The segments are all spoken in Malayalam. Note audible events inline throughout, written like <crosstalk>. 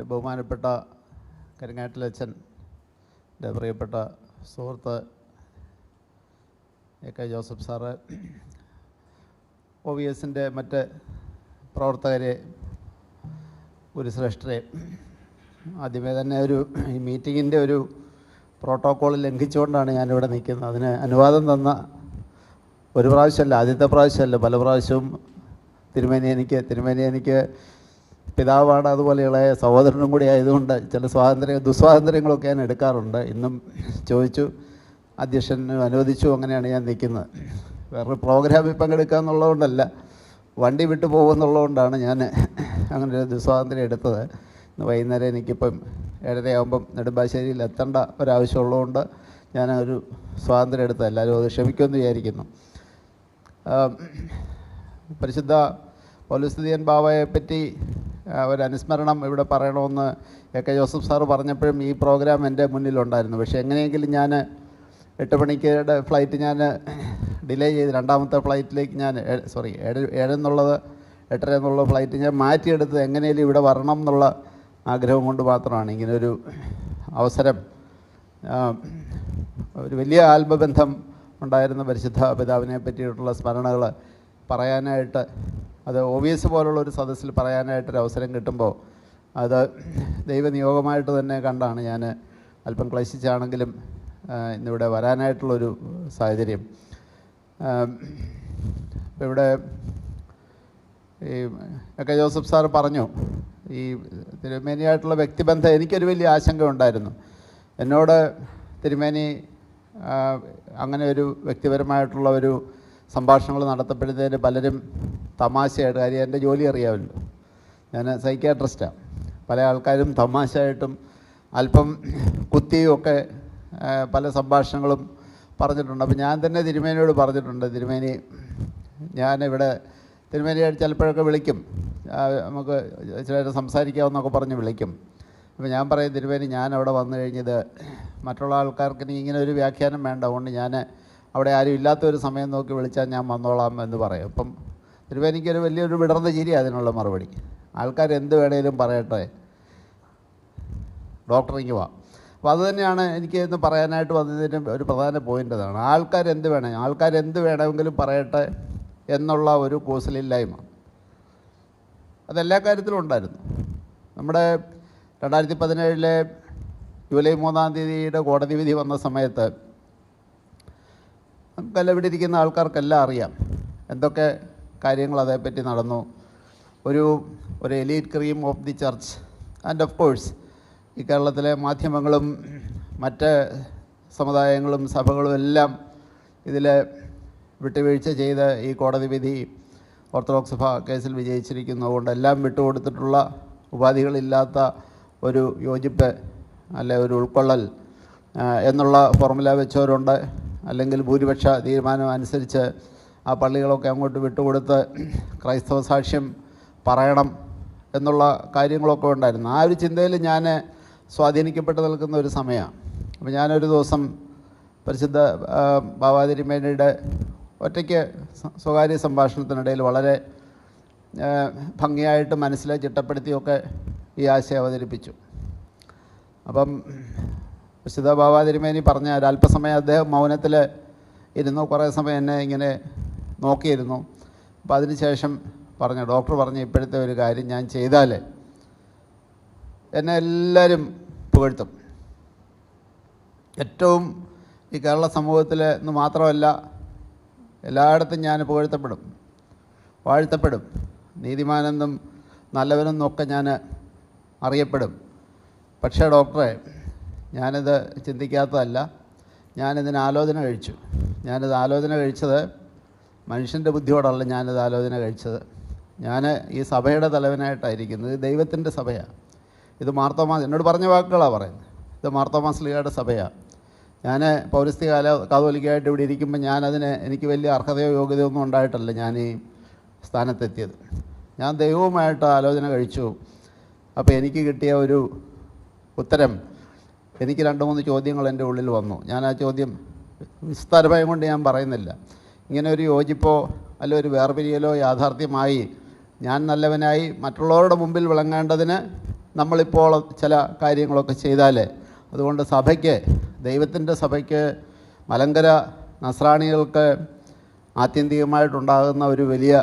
ഏറ്റവും ബഹുമാനപ്പെട്ട കരിങ്ങാട്ടിലച്ഛന്റെ പ്രിയപ്പെട്ട സുഹൃത്ത് A K Joseph sir O V എസിന്റെ മറ്റ് പ്രവർത്തകരെ ഗുരുശ്രേഷ്ഠരെ ആദ്യമേ തന്നെ ഒരു ഈ മീറ്റിങ്ങിന്റെ ഒരു പ്രോട്ടോക്കോൾ ലംഘിച്ചുകൊണ്ടാണ് ഞാനിവിടെ നിൽക്കുന്നത്. അതിന് അനുവാദം തന്ന ഒരു പ്രാവശ്യമല്ല ആദ്യത്തെ പ്രാവശ്യമല്ല പല പ്രാവശ്യവും തിരുമേനി എനിക്ക് തിരുമേനി എനിക്ക് പിതാവാണ് അതുപോലെ ഇളയ സഹോദരനും കൂടി ആയതുകൊണ്ട് ചില സ്വാതന്ത്ര്യ ദുസ്വാതന്ത്ര്യങ്ങളൊക്കെ ഞാൻ എടുക്കാറുണ്ട്. ഇന്നും ചോദിച്ചു അധ്യക്ഷൻ അനുവദിച്ചു അങ്ങനെയാണ് ഞാൻ നിൽക്കുന്നത്. വേറൊരു പ്രോഗ്രാമിൽ പങ്കെടുക്കുക എന്നുള്ളതുകൊണ്ടല്ല വണ്ടി വിട്ടു പോകുമെന്നുള്ളതുകൊണ്ടാണ് ഞാൻ അങ്ങനെ ഒരു ദുസ്വാതന്ത്ര്യം എടുത്തത്. ഇന്ന് വൈകുന്നേരം എനിക്കിപ്പം ഏഴരയാകുമ്പം നെടുമ്പാശ്ശേരിയിൽ എത്തേണ്ട ഒരാവശ്യമുള്ളതുകൊണ്ട് ഞാൻ ഒരു സ്വാതന്ത്ര്യം എടുത്തത്. എല്ലാവരും അത് ക്ഷമിക്കുമെന്ന് വിചാരിക്കുന്നു. പരിശുദ്ധ പൗലുസ്തുതിയൻ ബാവയെ പറ്റി ഒരു അനുസ്മരണം ഇവിടെ പറയണമെന്ന് എ കെ ജോസഫ് സാറ് പറഞ്ഞപ്പോഴും ഈ പ്രോഗ്രാം എന്റെ മുന്നിലുണ്ടായിരുന്നു. പക്ഷേ എങ്ങനെയെങ്കിലും ഞാൻ എട്ട് മണിക്കുടെ ഫ്ലൈറ്റ് ഞാൻ ഡിലേ ചെയ്ത് രണ്ടാമത്തെ ഫ്ലൈറ്റിലേക്ക് ഞാൻ സോറി ഏഴ് ഏഴെന്നുള്ളത് എട്ടര എന്നുള്ള ഫ്ലൈറ്റ് ഞാൻ മാറ്റിയെടുത്ത് എങ്ങനെയും ഇവിടെ വരണം എന്നുള്ള ആഗ്രഹം കൊണ്ട് മാത്രമാണ്. ഇങ്ങനൊരു അവസരം ഒരു വലിയ ആത്മബന്ധം ഉണ്ടായിരുന്ന പരിശുദ്ധ പിതാവിനെ പറ്റിയിട്ടുള്ള സ്മരണകൾ പറയാനായിട്ട് അത് ഒ വി എസ് പോലുള്ള ഒരു സദസ്സിൽ പറയാനായിട്ടൊരു അവസരം കിട്ടുമ്പോൾ അത് ദൈവനിയോഗമായിട്ട് തന്നെ കണ്ടാണ് ഞാൻ അല്പം ക്ലശിച്ചാണെങ്കിലും ഇന്നിവിടെ വരാനായിട്ടുള്ളൊരു സാഹചര്യം. ഇപ്പം ഇവിടെ ഈ ഒക്കെ ജോസഫ് സാർ പറഞ്ഞു ഈ തിരുമേനിയായിട്ടുള്ള വ്യക്തിബന്ധം എനിക്കൊരു വലിയ ആശങ്ക ഉണ്ടായിരുന്നു. എന്നോട് തിരുമേനി അങ്ങനെ ഒരു വ്യക്തിപരമായിട്ടുള്ള ഒരു സംഭാഷണങ്ങൾ നടത്തപ്പെടുന്നതിന് പലരും തമാശയായിട്ട് കാര്യം എന്റെ ജോലി അറിയാമല്ലോ. ഞാൻ സൈക്യാട്രിസ്റ്റാണ് പല ആൾക്കാരും തമാശയായിട്ടും അല്പം കുത്തിയും ഒക്കെ പല സംഭാഷണങ്ങളും പറഞ്ഞിട്ടുണ്ട്. അപ്പോൾ ഞാൻ തന്നെ തിരുമേനിയോട് പറഞ്ഞിട്ടുണ്ട് തിരുമേനി ഞാനിവിടെ തിരുമേനിയായിട്ട് ചിലപ്പോഴൊക്കെ വിളിക്കും. നമുക്ക് ചില സംസാരിക്കാമെന്നൊക്കെ പറഞ്ഞ് വിളിക്കും. അപ്പോൾ ഞാൻ പറയും തിരുമേനി ഞാൻ അവിടെ വന്നു കഴിഞ്ഞത് മറ്റുള്ള ആൾക്കാർക്ക് ഇനി ഇങ്ങനെ ഒരു വ്യാഖ്യാനം വേണ്ട. അതുകൊണ്ട് ഞാൻ അവിടെ ആരും ഇല്ലാത്ത ഒരു സമയം നോക്കി വിളിച്ചാൽ ഞാൻ വന്നോളാം എന്ന് പറയും. അപ്പം തിരുമേനിക്കൊരു വലിയൊരു വിടർന്ന ചിരി അതിനുള്ള മറുപടി. ആൾക്കാർ എന്ത് വേണേലും പറയട്ടെ. ഡോക്ടറിങ് വാ അപ്പോൾ അത് തന്നെയാണ് എനിക്ക് ഇന്ന് പറയാനായിട്ട് വന്നതിന് ഒരു പ്രധാന പോയിന്റ് അതാണ്. ആൾക്കാർ എന്ത് വേണേ ആൾക്കാർ എന്ത് വേണമെങ്കിലും പറയട്ടെ എന്നുള്ള ഒരു കൂസലില്ലായ്മ. അതെല്ലാ കാര്യത്തിലും ഉണ്ടായിരുന്നു. നമ്മുടെ രണ്ടായിരത്തി പതിനേഴിലെ ജൂലൈ മൂന്നാം തീയതിയുടെ കോടതി വിധി വന്ന സമയത്ത് നമുക്കെല്ലാം ഇവിടെ ഇരിക്കുന്ന ആൾക്കാർക്കെല്ലാം അറിയാം. എന്തൊക്കെ കാര്യങ്ങൾ അതേപ്പറ്റി നടന്നു. ഒരു ഒരു elite cream of the church and of course ഈ കേരളത്തിലെ മാധ്യമങ്ങളും മറ്റ് സമുദായങ്ങളും സഭകളും എല്ലാം ഇതിൽ വിട്ടുവീഴ്ച ചെയ്ത് ഈ കോടതി വിധി ഓർത്തഡോക്സ് സഭ കേസിൽ വിജയിച്ചിരിക്കുന്നതുകൊണ്ട് എല്ലാം വിട്ടുകൊടുത്തിട്ടുള്ള ഉപാധികളില്ലാത്ത ഒരു യോജിപ്പ് അല്ലെ ഒരു ഉൾക്കൊള്ളൽ എന്നുള്ള ഫോർമുല വെച്ചവരുണ്ട്. അല്ലെങ്കിൽ ഭൂരിപക്ഷ തീരുമാനം അനുസരിച്ച് ആ പള്ളികളൊക്കെ അങ്ങോട്ട് വിട്ടുകൊടുത്ത് ക്രൈസ്തവ സാക്ഷ്യം പറയണം എന്നുള്ള കാര്യങ്ങളൊക്കെ ഉണ്ടായിരുന്നു. ആ ഒരു ചിന്തയിൽ ഞാൻ സ്വാധീനിക്കപ്പെട്ട് നിൽക്കുന്ന ഒരു സമയമാണ്. അപ്പോൾ ഞാനൊരു ദിവസം പരിശുദ്ധ ബാബാതിരിമേനയുടെ ഒറ്റയ്ക്ക് സ്വകാര്യ സംഭാഷണത്തിനിടയിൽ വളരെ ഭംഗിയായിട്ട് മനസ്സിലെ ചിട്ടപ്പെടുത്തിയൊക്കെ ഈ ആശയം അവതരിപ്പിച്ചു. അപ്പം വിശുദ്ധ ബാബാ തിരുമേനി പറഞ്ഞ ഒരു അല്പസമയം അദ്ദേഹം മൗനത്തിൽ ഇരുന്നു. കുറേ സമയം എന്നെ ഇങ്ങനെ നോക്കിയിരുന്നു. അപ്പോൾ അതിനുശേഷം പറഞ്ഞു ഡോക്ടർ പറഞ്ഞു ഇപ്പോഴത്തെ ഒരു കാര്യം ഞാൻ ചെയ്താൽ എന്നെ എല്ലാവരും പുകഴ്ത്തും. ഏറ്റവും ഈ കേരള സമൂഹത്തിൽ നിന്ന് മാത്രമല്ല എല്ലായിടത്തും ഞാൻ പുകഴ്ത്തപ്പെടും വാഴ്ത്തപ്പെടും. നീതിമാനെന്നും നല്ലവനെന്നും ഒക്കെ ഞാൻ അറിയപ്പെടും. പക്ഷേ ഡോക്ടറെ ഞാനിത് ചിന്തിക്കാത്തതല്ല. ഞാനിതിന് ആലോചന കഴിച്ചു. ഞാനിത് ആലോചന കഴിച്ചത് മനുഷ്യന്റെ ബുദ്ധിയോടല്ല ഞാനിത് ആലോചന കഴിച്ചത്. ഞാൻ ഈ സഭയുടെ തലവനായിട്ടായിരിക്കുന്നത് ദൈവത്തിന്റെ സഭയാണ് ഇത് മാർത്തോമാ എന്നോട് പറഞ്ഞ വാക്കുകളാണ് പറയുന്നത്. ഇത് മാർത്തോമാ ലീഗയുടെ സഭയാണ് ഞാൻ പൗരസ്ത്യ കാല കാതോലിക്കായിട്ട് ഇവിടെ ഇരിക്കുമ്പോൾ ഞാനതിന് എനിക്ക് വലിയ അർഹതയോ യോഗ്യതയോ ഒന്നും ഉണ്ടായിട്ടല്ല ഞാൻ ഈ സ്ഥാനത്തെത്തിയത്. ഞാൻ ദൈവവുമായിട്ട് ആലോചന കഴിച്ചു. അപ്പോൾ എനിക്ക് കിട്ടിയ ഒരു ഉത്തരം എനിക്ക് രണ്ട് മൂന്ന് ചോദ്യങ്ങൾ എന്റെ ഉള്ളിൽ വന്നു. ഞാൻ ആ ചോദ്യം വിസ്താരഭയം കൊണ്ട് ഞാൻ പറയുന്നില്ല. ഇങ്ങനെ ഒരു യോജിപ്പോ അല്ല ഒരു വേർപിരിയലോ യാഥാർത്ഥ്യമായി ഞാൻ നല്ലവനായി മറ്റുള്ളവരുടെ മുമ്പിൽ വിളങ്ങേണ്ടതിന് നമ്മളിപ്പോൾ ചില കാര്യങ്ങളൊക്കെ ചെയ്താൽ അതുകൊണ്ട് സഭയ്ക്ക് ദൈവത്തിന്റെ സഭയ്ക്ക് മലങ്കര നസ്രാണികൾക്ക് ആത്യന്തികമായിട്ടുണ്ടാകുന്ന ഒരു വലിയ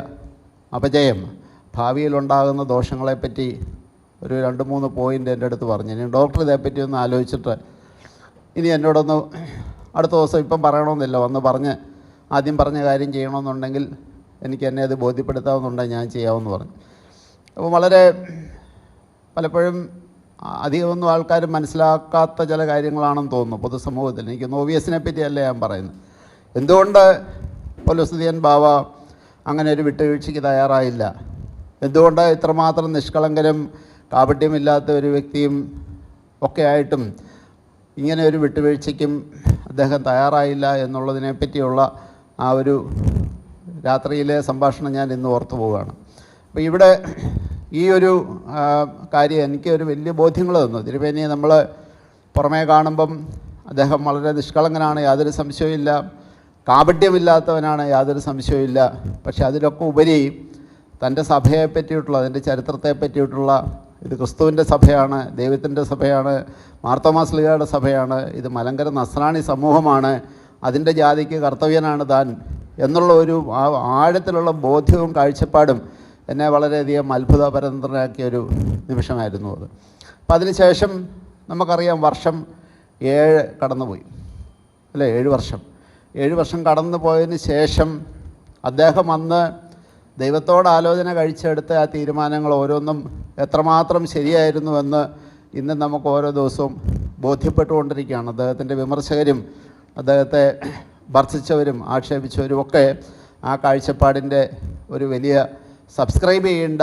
അപജയം ഭാവിയിലുണ്ടാകുന്ന ദോഷങ്ങളെപ്പറ്റി ഒരു രണ്ട് മൂന്ന് പോയിന്റ് എന്റെ അടുത്ത് പറഞ്ഞു. ഇനി ഡോക്ടർ ഇതേപ്പറ്റി ഒന്ന് ആലോചിച്ചിട്ട് ഇനി എന്നോടൊന്ന് അടുത്ത ദിവസം ഇപ്പം പറയണമെന്നില്ല. വന്ന് പറഞ്ഞ് ആദ്യം പറഞ്ഞ കാര്യം ചെയ്യണമെന്നുണ്ടെങ്കിൽ എനിക്ക് എന്നെ അത് ബോധ്യപ്പെടുത്താമെന്നുണ്ടെങ്കിൽ ഞാൻ ചെയ്യാമെന്ന് പറഞ്ഞു. അപ്പോൾ വളരെ പലപ്പോഴും അധികമൊന്നും ആൾക്കാർ മനസ്സിലാക്കാത്ത ചില കാര്യങ്ങളാണെന്ന് തോന്നുന്നു പൊതുസമൂഹത്തിൽ. എനിക്ക് നോവിയസിനെ പറ്റിയല്ല ഞാൻ പറയുന്നത്. എന്തുകൊണ്ട് പൊലുസുദിയൻ ബാവ അങ്ങനെ ഒരു വിട്ടുവീഴ്ചയ്ക്ക് തയ്യാറായില്ല? എന്തുകൊണ്ട് ഇത്രമാത്രം നിഷ്കളങ്കരും കാപട്യമില്ലാത്ത ഒരു വ്യക്തിയും ഒക്കെ ആയിട്ടും ഇങ്ങനെ ഒരു വിട്ടുവീഴ്ചയ്ക്കും അദ്ദേഹം തയ്യാറായില്ല എന്നുള്ളതിനെ പറ്റിയുള്ള ആ ഒരു രാത്രിയിലെ സംഭാഷണം ഞാൻ ഇന്ന് ഓർത്തു പോവുകയാണ്. അപ്പോൾ ഇവിടെ ഈ ഒരു കാര്യം എനിക്ക് ഒരു വലിയ ബോധ്യങ്ങൾ തന്നു. തിരുവേനിയെ നമ്മൾ പുറമേ കാണുമ്പം അദ്ദേഹം വളരെ നിഷ്കളങ്കനാണ് യാതൊരു സംശയവുമില്ല. കാപട്യമില്ലാത്തവനാണ് യാതൊരു സംശയവുമില്ല. പക്ഷേ അതിലൊക്കെ ഉപരി തന്റെ സഭയെ പറ്റിയിട്ടുള്ള അതിന്റെ ചരിത്രത്തെ പറ്റിയിട്ടുള്ള ഇത് ക്രിസ്തുവിന്റെ സഭയാണ് ദൈവത്തിന്റെ സഭയാണ് മാർത്തോമാസ്ലിയുടെ സഭയാണ് ഇത് മലങ്കര നസ്രാണി സമൂഹമാണ് അതിന്റെ ജാതിക്ക് കർത്തവ്യനാണ് താൻ എന്നുള്ള ഒരു ആഴത്തിലുള്ള ബോധ്യവും കാഴ്ചപ്പാടും എന്നെ വളരെയധികം അത്ഭുതപരന്തനാക്കിയ ഒരു നിമിഷമായിരുന്നു അത്. അപ്പം അതിനുശേഷം നമുക്കറിയാം വർഷം ഏഴ് കടന്നുപോയി അല്ലേ? ഏഴ് വർഷം. ഏഴ് വർഷം കടന്നു പോയതിന് ശേഷം അദ്ദേഹം അന്ന് ദൈവത്തോട് ആലോചന കഴിച്ചെടുത്ത ആ തീരുമാനങ്ങൾ ഓരോന്നും എത്രമാത്രം ശരിയായിരുന്നുവെന്ന് ഇന്ന് നമുക്ക് ഓരോ ദിവസവും ബോധ്യപ്പെട്ടുകൊണ്ടിരിക്കുകയാണ്. അദ്ദേഹത്തിന്റെ വിമർശകരും അദ്ദേഹത്തെ ഭർത്തിച്ചവരും ആക്ഷേപിച്ചവരും ഒക്കെ ആ കാഴ്ചപ്പാടിന്റെ ഒരു വലിയ സബ്സ്ക്രൈബ് ചെയ്യേണ്ട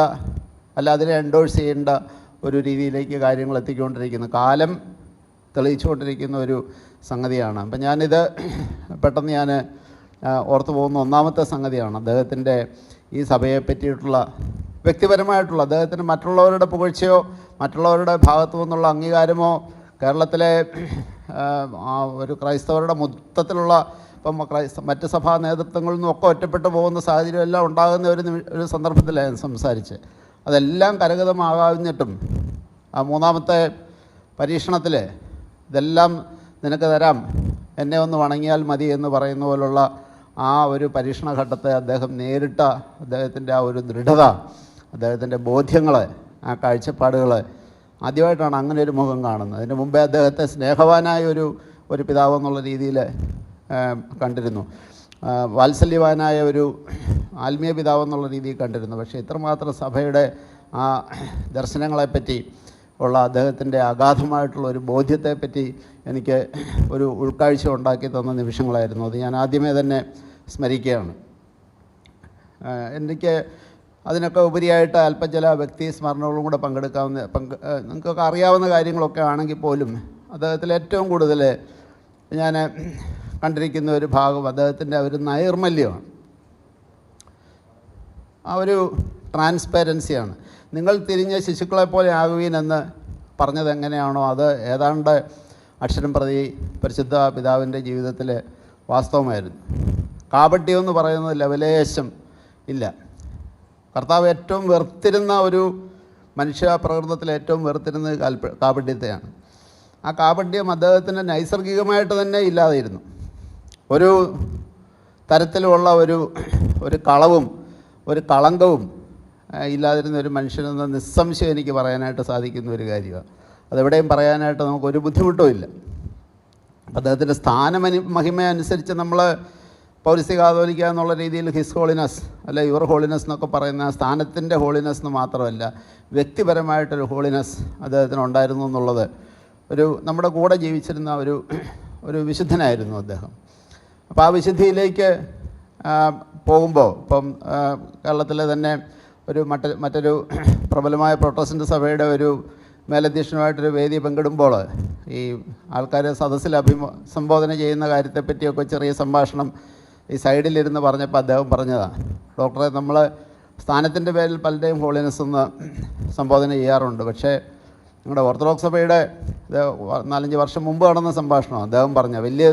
അല്ല അതിനെ എൻഡോഴ്സ് ചെയ്യേണ്ട ഒരു രീതിയിലേക്ക് കാര്യങ്ങൾ എത്തിക്കൊണ്ടിരിക്കുന്നു. കാലം തെളിയിച്ചുകൊണ്ടിരിക്കുന്ന ഒരു സംഗതിയാണ്. അപ്പം ഞാനിത് പെട്ടെന്ന് ഞാൻ ഓർത്തു പോകുന്ന ഒന്നാമത്തെ സംഗതിയാണ്. അദ്ദേഹത്തിന്റെ ഈ സഭയെ പറ്റിയിട്ടുള്ള വ്യക്തിപരമായിട്ടുള്ള അദ്ദേഹത്തിന് മറ്റുള്ളവരുടെ പുകഴ്ചയോ മറ്റുള്ളവരുടെ ഭാഗത്തു നിന്നുള്ള അംഗീകാരമോ കേരളത്തിലെ ഒരു ക്രൈസ്തവരുടെ മൊത്തത്തിലുള്ള ഇപ്പം ക്രൈസ്ത മറ്റ് സഭാ നേതൃത്വങ്ങളിൽ നിന്നൊക്കെ ഒറ്റപ്പെട്ടു പോകുന്ന സാഹചര്യം എല്ലാം ഉണ്ടാകുന്ന ഒരു ഒരു സന്ദർഭത്തിലാണ് ഞാൻ സംസാരിച്ച് അതെല്ലാം കരഗതമാകാഞ്ഞിട്ടും ആ മൂന്നാമത്തെ പരീക്ഷണത്തിൽ ഇതെല്ലാം നിനക്ക് തരാം എന്നെ ഒന്ന് വണങ്ങിയാൽ മതി എന്ന് പറയുന്ന പോലുള്ള ആ ഒരു പരീക്ഷണഘട്ടത്തെ അദ്ദേഹം നേരിട്ട അദ്ദേഹത്തിന്റെ ആ ഒരു ദൃഢത അദ്ദേഹത്തിന്റെ ബോധ്യങ്ങൾ ആ കാഴ്ചപ്പാടുകൾ ആദ്യമായിട്ടാണ് അങ്ങനെ ഒരു മുഖം കാണുന്നത്. അതിന് മുമ്പേ അദ്ദേഹത്തെ സ്നേഹവാനായ ഒരു ഒരു പിതാവ് എന്നുള്ള രീതിയിൽ കണ്ടിരുന്നു. വാത്സല്യവാനായ ഒരു ആത്മീയ പിതാവ് എന്നുള്ള രീതിയിൽ കണ്ടിരുന്നു. പക്ഷേ ഇത്രമാത്രം സഭയുടെ ആ ദർശനങ്ങളെപ്പറ്റി ഉള്ള അദ്ദേഹത്തിന്റെ അഗാധമായിട്ടുള്ള ഒരു ബോധ്യത്തെപ്പറ്റി എനിക്ക് ഒരു ഉൾക്കാഴ്ച ഉണ്ടാക്കി തന്ന നിമിഷങ്ങളായിരുന്നു. അത് ഞാൻ ആദ്യമേ തന്നെ സ്മരിക്കുകയാണ്. എനിക്ക് അതിനൊക്കെ ഉപരിയായിട്ട് അല്പം ചില വ്യക്തി സ്മരണകളും കൂടെ പങ്കെടുക്കാവുന്ന പങ്ക് നിങ്ങൾക്കൊക്കെ അറിയാവുന്ന കാര്യങ്ങളൊക്കെ ആണെങ്കിൽ പോലും അദ്ദേഹത്തിൽ ഏറ്റവും കൂടുതൽ ഞാൻ കണ്ടിരിക്കുന്ന ഒരു ഭാഗം അദ്ദേഹത്തിന്റെ ഒരു നൈർമല്യമാണ്. ആ ഒരു ട്രാൻസ്പെറൻസിയാണ്. നിങ്ങൾ തിരിഞ്ഞ് ശിശുക്കളെ പോലെ ആകുവീനെന്ന് പറഞ്ഞത് എങ്ങനെയാണോ അത് ഏതാണ്ട് അക്ഷരം പ്രതി പരിശുദ്ധ പിതാവിന്റെ ജീവിതത്തിൽ വാസ്തവമായിരുന്നു. കാപട്യം എന്ന് പറയുന്നത് ലവലേശം ഇല്ല. കർത്താവ് ഏറ്റവും വെറുത്തിരുന്ന ഒരു മനുഷ്യ പ്രകൃതത്തിൽ ഏറ്റവും വെറുത്തിരുന്നത് കാൽപ്പ കാപട്യത്തെയാണ്. ആ കാപട്യം അദ്ദേഹത്തിന് നൈസർഗികമായിട്ട് തന്നെ ഇല്ലാതിരുന്നു ഒരു തരത്തിലുമുള്ള ഒരു ഒരു കളവും ഒരു കളങ്കവും ഇല്ലാതിരുന്ന ഒരു മനുഷ്യനെന്ന് നിസ്സംശയം എനിക്ക് പറയാനായിട്ട് സാധിക്കുന്ന ഒരു കാര്യമാണ്. അതെവിടെയും പറയാനായിട്ട് നമുക്ക് ഒരു ബുദ്ധിമുട്ടും ഇല്ല. അദ്ദേഹത്തിന്റെ സ്ഥാനമനു മഹിമ അനുസരിച്ച് നമ്മൾ പൗരസ്യ കാതോലിക്ക എന്നുള്ള രീതിയിൽ ഹിസ് ഹോളിനസ് അല്ല യുവർ ഹോളിനസ് എന്നൊക്കെ പറയുന്ന സ്ഥാനത്തിന്റെ ഹോളിനസ് എന്ന് മാത്രമല്ല വ്യക്തിപരമായിട്ടൊരു ഹോളിനസ് അദ്ദേഹത്തിന് ഉണ്ടായിരുന്നു എന്നുള്ളത് ഒരു നമ്മുടെ കൂടെ ജീവിച്ചിരുന്ന ഒരു ഒരു വിശുദ്ധനായിരുന്നു അദ്ദേഹം. അപ്പോൾ ആ വിശുദ്ധിയിലേക്ക് പോകുമ്പോൾ ഇപ്പം കേരളത്തിലെ തന്നെ ഒരു മറ്റ മറ്റൊരു <clears throat> പ്രബലമായ പ്രൊട്ടസ്റ്റന്റ് സഭയുടെ ഒരു മേലധ്യക്ഷനുമായിട്ടൊരു വേദി പങ്കിടുമ്പോൾ ഈ ആൾക്കാരെ സദസ്സിൽ അഭിമ സംബോധന ചെയ്യുന്ന കാര്യത്തെപ്പറ്റിയൊക്കെ ചെറിയ സംഭാഷണം ഈ സൈഡിലിരുന്ന് പറഞ്ഞപ്പോൾ അദ്ദേഹം പറഞ്ഞതാണ് ഡോക്ടറെ നമ്മൾ സ്ഥാനത്തിന്റെ പേരിൽ പലരുടെയും ഹോളിനെസ് എന്ന് സംബോധന ചെയ്യാറുണ്ട്. പക്ഷേ നിങ്ങളുടെ ഓർത്തഡോക്സ് സഭയുടെ നാലഞ്ച് വർഷം മുമ്പ് നടന്ന സംഭാഷണം അദ്ദേഹം പറഞ്ഞ. വലിയ